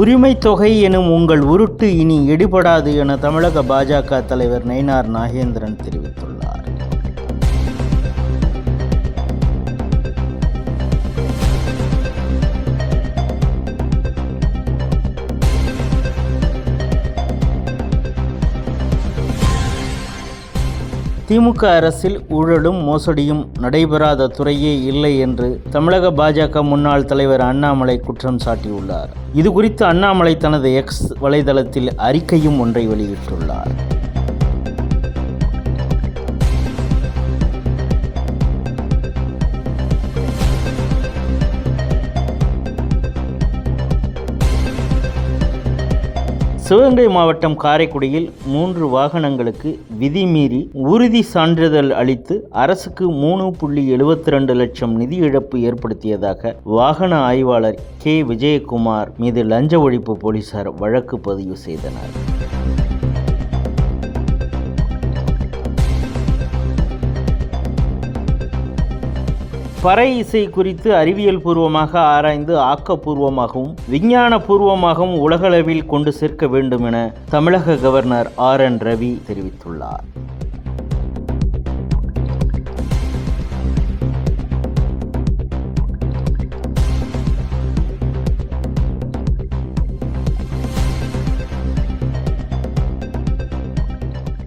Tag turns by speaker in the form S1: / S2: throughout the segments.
S1: உரிமை தொகை எனும் உங்கள் உருட்டு இனி எடுபடாது என தமிழக பாஜக தலைவர் நயினார் நாகேந்திரன் தெரிவித்துள்ளார். திமுக அரசில் ஊழலும் மோசடியும் நடைபெறாத துறையே இல்லை என்று தமிழக பாஜக முன்னாள் தலைவர் அண்ணாமலை குற்றம் சாட்டியுள்ளார். இது குறித்து அண்ணாமலை தனது எக்ஸ் வலைதளத்தில் அறிக்கையும் ஒன்றை வெளியிட்டுள்ளார். சிவகங்கை மாவட்டம் காரைக்குடியில் மூன்று வாகனங்களுக்கு விதிமீறி உறுதி சான்றிதழ் அளித்து அரசுக்கு மூணு புள்ளி எழுபத்தி ரெண்டு லட்சம் நிதி இழப்பு ஏற்படுத்தியதாக வாகன ஆய்வாளர் கே. விஜயகுமார் மீது லஞ்ச ஒழிப்பு போலீசார் வழக்கு பதிவு செய்தனர். பறை இசை குறித்து அறிவியல் பூர்வமாக ஆராய்ந்து ஆக்கப்பூர்வமாகவும் விஞ்ஞான பூர்வமாகவும் உலகளவில் கொண்டு சேர்க்க வேண்டும் என தமிழக கவர்னர் ஆர் என் ரவி தெரிவித்துள்ளார்.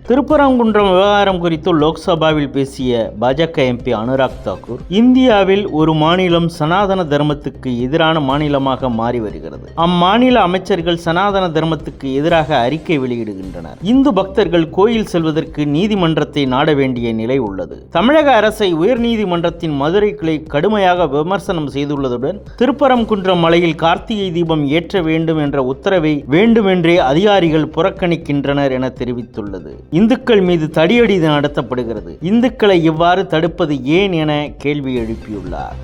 S1: திருப்பரங்குன்றம் விவகாரம் குறித்து லோக்சபாவில் பேசிய பாஜக எம்பி அனுராக் தாக்கூர் இந்தியாவில் ஒரு மாநிலம் சனாதன தர்மத்துக்கு எதிரான மாநிலமாக மாறி வருகிறது. அம்மாநில அமைச்சர்கள் சனாதன தர்மத்துக்கு எதிராக அறிக்கை வெளியிடுகின்றனர். இந்து பக்தர்கள் கோயில் செல்வதற்கு நீதிமன்றத்தை நாட வேண்டிய நிலை உள்ளது. தமிழக அரசை உயர்நீதிமன்றத்தின் மதுரை கிளை கடுமையாக விமர்சனம் செய்துள்ளதுடன் திருப்பரங்குன்றம் மலையில் கார்த்திகை தீபம் ஏற்ற வேண்டும் என்ற உத்தரவை வேண்டுமென்றே அதிகாரிகள் புறக்கணிக்கின்றனர் என தெரிவித்துள்ளது. இந்துக்கள் மீது தடியடி நடத்தப்படுகிறது. இந்துக்களை இவ்வாறு தடுப்பது ஏன் என கேள்வி எழுப்பியுள்ளார்.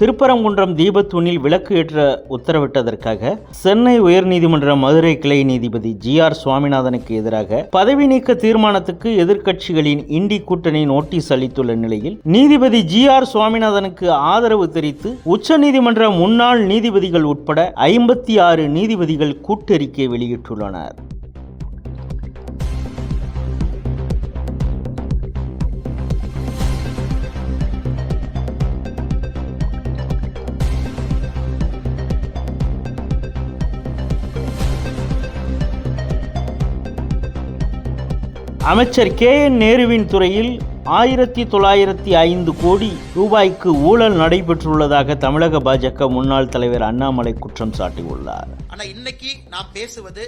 S1: திருப்பரங்குன்றம் தீபத்தூணில் விளக்கு ஏற்ற உத்தரவிட்டதற்காக சென்னை உயர்நீதிமன்ற மதுரை கிளை நீதிபதி ஜி ஆர் சுவாமிநாதனுக்கு எதிராக பதவி நீக்க தீர்மானத்துக்கு எதிர்க்கட்சிகளின் இண்டி கூட்டணி நோட்டீஸ் அளித்துள்ள நிலையில் நீதிபதி ஜி ஆர் சுவாமிநாதனுக்கு ஆதரவு தெரிவித்து உச்சநீதிமன்ற முன்னாள் நீதிபதிகள் உட்பட ஐம்பத்தி ஆறு நீதிபதிகள் கூட்டறிக்கை வெளியிட்டுள்ளனர். அமைச்சர் கே என் நேருவின் துறையில் ஆயிரத்தி தொள்ளாயிரத்தி ஐந்து கோடி ரூபாய்க்கு ஊழல் நடைபெற்றுள்ளதாக தமிழக பாஜக முன்னாள் தலைவர் அண்ணாமலை குற்றம் சாட்டியுள்ளார்.
S2: ஆனா இன்னைக்கு நான் பேசுவது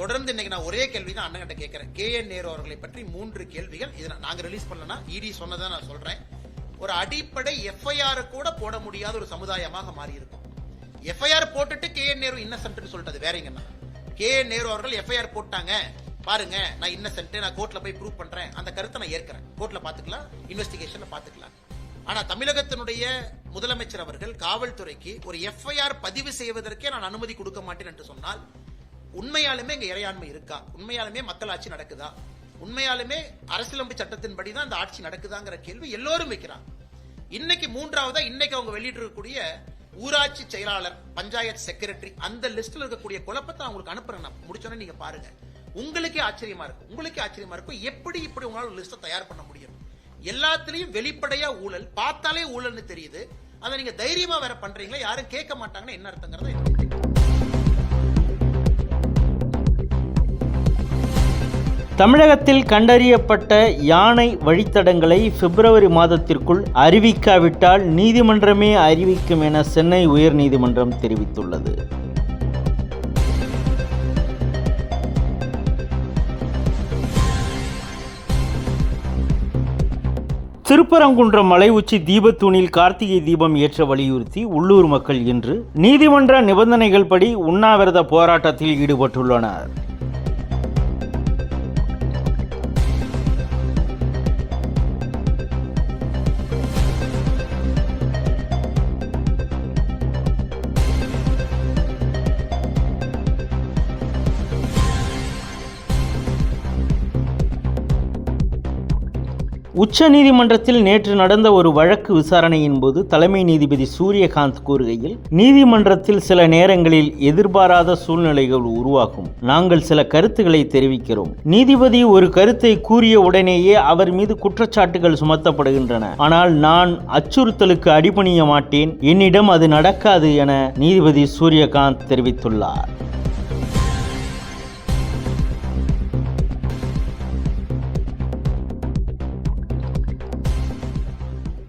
S2: தொடர்ந்து இன்னைக்கு நான் ஒரே கேள்வி தான் அண்ணன் கிட்ட கேட்கிறேன். கே என் நேரு அவர்களை பற்றி மூன்று கேள்விகள். இதை நாங்க ரிலீஸ் பண்ணலனா இடி சொன்னதை நான் சொல்றேன். ஒரு அடிப்படை எஃப்ஐஆர் கூட போட முடியாத ஒரு சமுதாயமாக மாறி இருக்கும் எஃப்ஐஆர் போட்டுட்டு கே என் நேரு இன்னசென்ட்னு சொல்லிட்டது. வேறங்கண்ணா கே என் நேரு அவர்கள் எஃப்ஐஆர் போட்டாங்க. பாருங்க நான் இன்னசென்ட் நான் கோர்ட்ல போய் ப்ரூவ் பண்றேன். அந்த கருத்தை நான் ஏற்கிறேன். கோர்ட்ல பாத்துக்கலாம் இன்வெஸ்டிகேஷன்ல பாத்துக்கலாம் ஆனா தமிழகத்தினுடைய முதலமைச்சர் அவர்கள் காவல்துறைக்கு ஒரு எஃப்ஐஆர் பதிவு செய்வதற்கே நான் அனுமதி கொடுக்க மாட்டேன் என்று சொன்னால் உண்மையாலுமே இங்க இறையாண்மை இருக்கா? உண்மையாலுமே மக்கள் ஆட்சி நடக்குதா? உண்மையாலுமே அரசியலமைப்பு சட்டத்தின்படி தான் இந்த ஆட்சி நடக்குதாங்கிற கேள்வி எல்லோரும் வைக்கிறாங்க. இன்னைக்கு மூன்றாவதா இன்னைக்கு அவங்க வெளியிட்டிருக்கக்கூடிய ஊராட்சி செயலாளர் பஞ்சாயத்து செக்ரட்டரி அந்த லிஸ்ட்ல இருக்கக்கூடிய குழப்பத்தை நான் உங்களுக்கு அனுப்புறேன். நான் முடிச்சோன்னே நீங்க பாருங்க. உங்களுக்கே ஆச்சரியமா இருக்கும் உங்களுக்கே ஆச்சரியமா இருக்கும். எப்படி இப்படி உங்களால் ஒரு லிஸ்ட்டை தயார் பண்ண முடியும்? எல்லாத்துலயும் வெளிப்படையா ஊழல் பார்த்தாலே ஊழல்னு தெரியுது. அதை நீங்க தைரியமா வேற பண்றீங்களா? யாரும் கேட்க மாட்டாங்கன்னு என்ன அர்த்தங்கிறத எனக்கு
S1: தமிழகத்தில் கண்டறியப்பட்ட யானை வழித்தடங்களை பிப்ரவரி மாதத்திற்குள் அறிவிக்காவிட்டால் நீதிமன்றமே அறிவிக்கும் என சென்னை உயர்நீதிமன்றம் தெரிவித்துள்ளது. திருப்பரங்குன்றம் மலை உச்சி தீபத்தூணில் கார்த்திகை தீபம் ஏற்ற வலியுறுத்தி உள்ளூர் மக்கள் இன்று நீதிமன்ற நிபந்தனைகள் படி உண்ணாவிரத போராட்டத்தில் ஈடுபட்டுள்ளனர். உச்சநீதிமன்றத்தில் நேற்று நடந்த ஒரு வழக்கு விசாரணையின் போது தலைமை நீதிபதி சூரியகாந்த் கூறுகையில் நீதிமன்றத்தில் சில நேரங்களில் எதிர்பாராத சூழ்நிலைகள் உருவாகும். நாங்கள் சில கருத்துக்களை தெரிவிக்கிறோம். நீதிபதி ஒரு கருத்தை கூறிய உடனேயே அவர் மீது குற்றச்சாட்டுகள் சுமத்தப்படுகின்றன. ஆனால் நான் அச்சுறுத்தலுக்கு அடிபணிய மாட்டேன். என்னிடம் அது நடக்காது என நீதிபதி சூரியகாந்த் தெரிவித்துள்ளார்.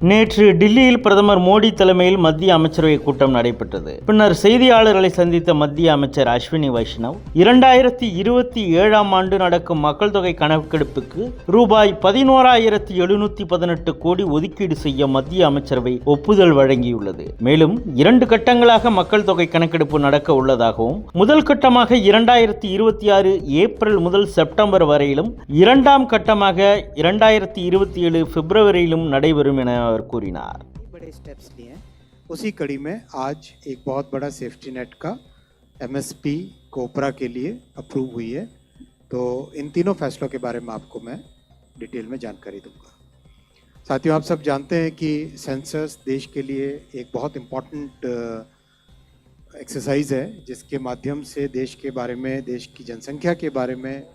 S1: நேற்று டில்லியில் பிரதமர் மோடி தலைமையில் மத்திய அமைச்சரவை கூட்டம் நடைபெற்றது. பின்னர் செய்தியாளர்களை சந்தித்த மத்திய அமைச்சர் அஸ்வினி வைஷ்ணவ் இரண்டாயிரத்தி இருபத்தி ஏழாம் ஆண்டு நடக்கும் மக்கள் தொகை கணக்கெடுப்புக்கு ரூபாய் பதினோராயிரத்தி எழுநூத்தி பதினெட்டு கோடி ஒதுக்கீடு செய்ய மத்திய அமைச்சரவை ஒப்புதல் வழங்கியுள்ளது. மேலும் இரண்டு கட்டங்களாக மக்கள் தொகை கணக்கெடுப்பு நடக்க உள்ளதாகவும் முதல் கட்டமாக இரண்டாயிரத்தி இருபத்தி ஆறு ஏப்ரல் முதல் செப்டம்பர் வரையிலும் இரண்டாம் கட்டமாக இரண்டாயிரத்தி இருபத்தி ஏழு பிப்ரவரியிலும் நடைபெறும் என और कुरिनार।
S3: बड़े स्टेप्स लिए हैं। उसी कड़ी में आज एक बहुत बड़ा सेफ्टी नेट का एम एस पी कोपरा के लिए अप्रूव हुई है। तो इन तीनों फैसलों के बारे में आपको मैं डिटेल में जानकारी दूँगा। साथियों, आप सब जानते हैं कि सेंसस देश के लिए एक बहुत इंपॉर्टेंट एक्सरसाइज है, जिसके माध्यम से देश के बारे में, देश की जनसंख्या के बारे में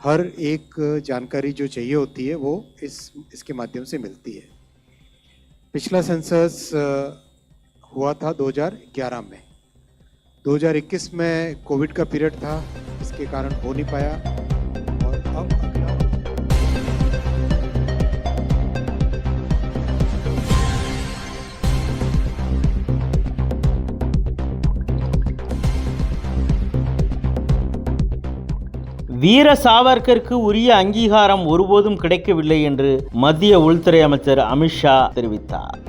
S3: हर एक जानकारी जो चाहिए होती है, वो इस, इसके माध्यम से मिलती है। पिछला सेंसस हुआ था 2011 में। 2021 में कोविड का पीरियड था, इसके कारण हो नहीं पाया।
S1: வீர சாவர்கருக்கு உரிய அங்கீகாரம் ஒருபோதும் கிடைக்கவில்லை என்று மத்திய உள்துறை அமைச்சர் அமித்ஷா தெரிவித்தார்.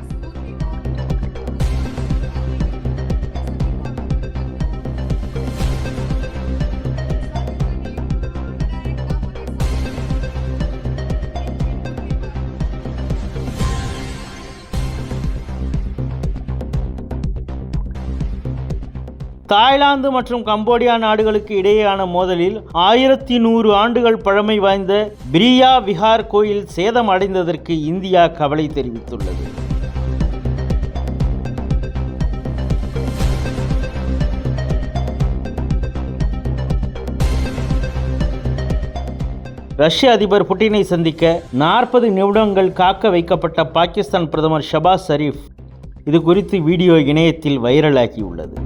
S1: தாய்லாந்து மற்றும் கம்போடியா நாடுகளுக்கு இடையேயான மோதலில் ஆயிரத்தி நூறு ஆண்டுகள் பழமை வாய்ந்த பிரியா விஹார் கோயில் சேதம் அடைந்ததற்கு இந்தியா கவலை தெரிவித்துள்ளது. ரஷ்ய அதிபர் புட்டினை சந்திக்க நாற்பது நிமிடங்கள் காக்க வைக்கப்பட்ட பாகிஸ்தான் பிரதமர் ஷபாஸ் ஷரீஃப் இது குறித்து வீடியோ இணையத்தில் வைரலாகியுள்ளது.